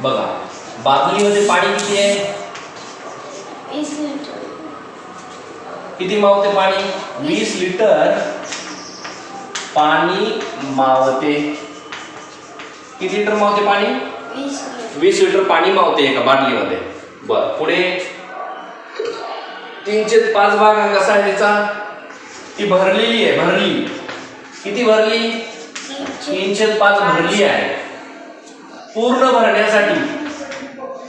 बघा बादलीमध्ये पाणी किती आहे? किती मावते पाणी? वीस लिटर पाणी मावते. किती लिटर मावते पाणी? वीस लिटर. पाणी मावते एका बाटलीमध्ये बर पुढे. तीनशे पाच भाग कसा आहे त्याचा? ती भरलेली आहे भरली. किती भरली? तीनशे पाच भरली आहे. पूर्ण भरण्यासाठी.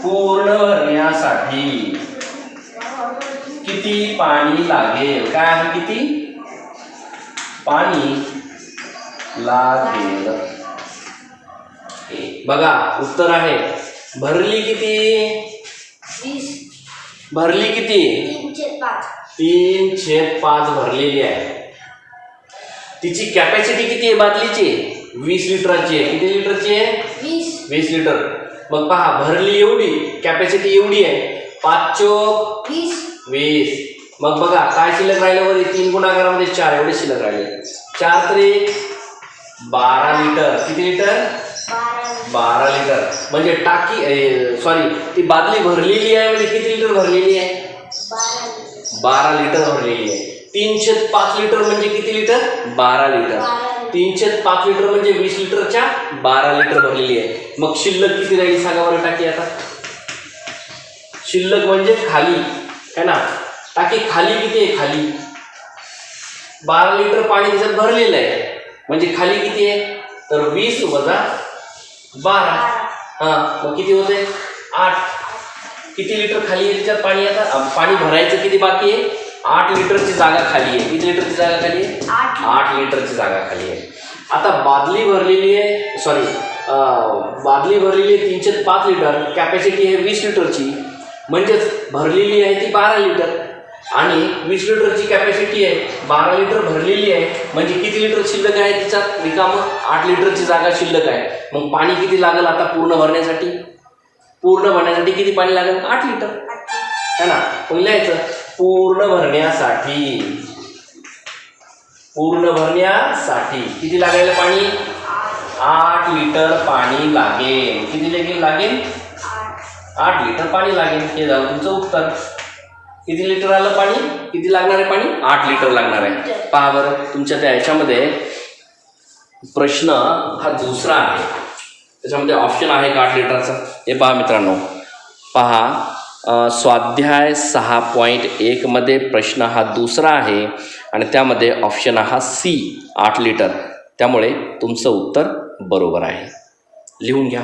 पूर्ण भरण्यासाठी. किती पाणी लागेल? काय आहे किती? पाणी लागेल. बघा उत्तर आहे. भरली किती? भरली किती? तीन छेद पाच. भरलेली आहे. तिची कॅपॅसिटी किती आहे बादलीची? वीस लिटरची आहे. किती लिटरची आहे? वीस. वीस लिटर. मग पहा भरली एवढी कॅपॅसिटी एवढी आहे. पाच चोक. वीस. वीस. मग बघा काय शिल्लक राहिले वर तीन गुणाकारामध्ये चार एवढे शिल्लक राहिले. चार तरी बारा लिटर. किती लिटर? बारा लिटर. म्हणजे टाकी सॉरी ती बादली भरलेली आहे म्हणजे किती लिटर भरलेली आहे? बारा लिटर. भरलेली आहे. तीनशे पाच लिटर म्हणजे किती लिटर? बारा लिटर. तीनशे पाच लिटर म्हणजे वीस लिटरच्या बारा लिटर भरलेली आहे. मग शिल्लक किती राहील सांगा बरं टाकी आता. शिल्लक म्हणजे खाली है ना? टाकी खाली किती आहे? खाली. बारा लिटर पाणी त्याच्यात भरलेलं आहे. म्हणजे खाली किती आहे? तर वीस वजा बारा. हा मग किती होते? आठ. किती लिटर खाली आहे त्याच्यात पाणी आता? पाणी भरायचं किती बाकी आहे? आठ लिटरची जागा खाली आहे. किती लिटरची जागा खाली आहे? आठ. लिटरची जागा खाली आहे. आता बादली भरलेली आहे सॉरी बादली भरलेली आहे तीनशे पाच लिटर कॅपॅसिटी आहे वीस लिटरची. म्हणजेच भरलेली आहे ती बारा लिटर. आणि वीस लिटरची कॅपॅसिटी आहे बारा लिटर भरलेली आहे. म्हणजे किती लिटर शिल्लक आहे तिच्यात? रिकामं आठ लिटरची जागा शिल्लक आहे. मग पाणी किती लागेल आता पूर्ण भरण्यासाठी? पूर्ण भरण्यासाठी किती पाणी लागेल? आठ लिटर. है ना? मग लिहायचं? पूर्ण भरण्यासाठी पूर्ण भरण्यासाठी किती लागेल पाणी? आठ लिटर पाणी लागेल. किती देखील लागेल? आठ लिटर पाणी लागेल. हे झालं तुमचं उत्तर. किती लिटर आलं पाणी? किती लागणार आहे पाणी? आठ लिटर लागणार आहे. पहा बरं तुमच्या त्या ह्याच्यामध्ये प्रश्न हा दुसरा आहे. त्याच्यामध्ये ऑप्शन आहे का आठ लिटरचा? हे पहा मित्रांनो. पहा. स्वाध्याय सहा पॉईंट एकमध्ये प्रश्न हा दुसरा आहे आणि त्यामध्ये ऑप्शन हा सी आठ लिटर त्यामुळे तुमचं उत्तर बरोबर आहे. लिहून घ्या.